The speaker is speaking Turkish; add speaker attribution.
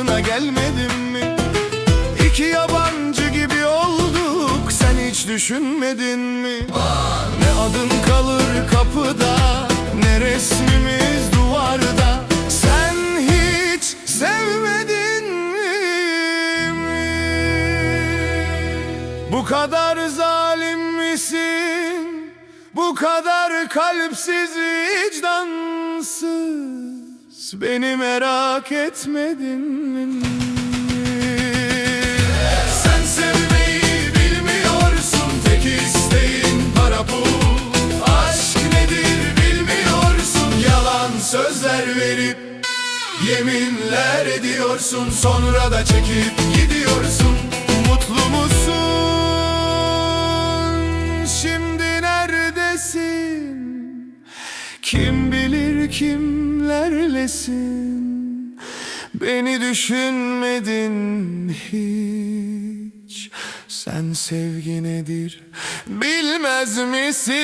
Speaker 1: aklına gelmedim mi? İki yabancı gibi olduk sen hiç düşünmedin mi? Ne adın kalır kapıda ne resmimiz duvarda Sen hiç sevmedin mi? Bu kadar zalim misin? Bu kadar kalpsiz vicdansız Beni merak etmedin mi? Sen sevmeyi bilmiyorsun Tek isteğin para pul Aşk nedir bilmiyorsun Yalan sözler verip Yeminler ediyorsun Sonra da çekip gidiyorsun Mutlu musun? Şimdi neredesin? Kim bilir kimlerlesin Beni düşünmedin hiç. Sen sevgi nedir? Bilmez misin?